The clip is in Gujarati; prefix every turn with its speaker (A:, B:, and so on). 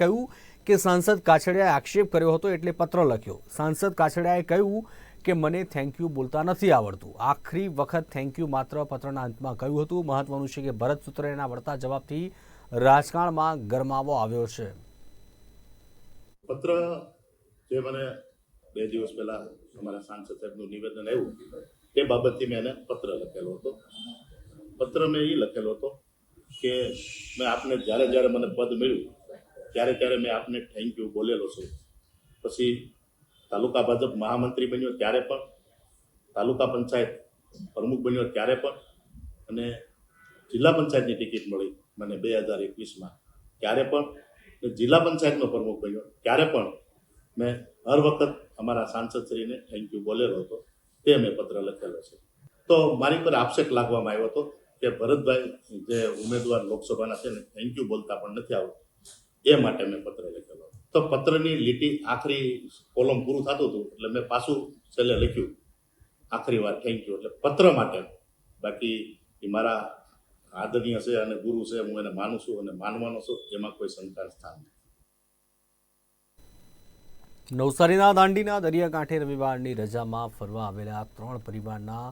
A: કહ્યું કે સાંસદ કાછડિયાએ આક્ષેપ કર્યો હતો એટલે પત્ર લખ્યો. સાંસદ કાછડિયાએ કહ્યું કે મને થેન્ક યુ બોલતા નથી આવડતું. આખરી વખત થેન્ક યુ માત્ર પત્રના અંતમાં કહ્યું હતું. મહત્વનું છે કે ભરત સૂત્રેના વળતા જવાબથી રાજકારણમાં ગરમાવો આવ્યો છે.
B: પત્ર જે મને બે દિવસ પહેલા અમારા સાંસદ સાહેબનું નિવેદન આવ્યું, તે બાબતથી મેં એને પત્ર લખેલો હતો. પત્ર મેં એ લખેલો હતો કે મેં આપને જ્યારે જ્યારે મને પદ મળ્યું ત્યારે ત્યારે મેં આપને થેન્ક યુ બોલેલો છું. પછી તાલુકા ભાજપ મહામંત્રી બન્યો ત્યારે પણ, તાલુકા પંચાયત પ્રમુખ બન્યો ત્યારે પણ, અને જિલ્લા પંચાયતની ટિકિટ મળી મને બે હજાર એકવીસમાં. ત્યારે પણ જિલ્લા પંચાયતનો પ્રમુખ બન્યો. ત્યારે પણ મેં હર વખત અમારા સાંસદશ્રીને થેન્ક યુ બોલેલો હતો. તે મેં પત્ર લખેલો છે. તો મારી પર આક્ષેપ લાગવામાં આવ્યો હતો કે ભરતભાઈ જે ઉમેદવાર લોકસભાના છે ને થેન્ક યુ બોલતા પણ નથી આવતું એ માટે મેં પત્ર લખેલો. તો પત્રની લીટી આખરી કોલમ પૂરું થતું હતું, એટલે મેં પાછું છેલ્લે લખ્યું, આખરી વાર થેન્ક યુ એટલે પત્ર માટે, બાકી એ મારા આદરણીય છે અને ગુરુ છે, હું એને માનું છું અને માનવાનો છું, એમાં કોઈ શંકા સ્થાન નથી.
A: નવસારીના દાંડીના દરિયાકાંઠે રવિવારની રજામાં ફરવા આવેલા ત્રણ પરિવારના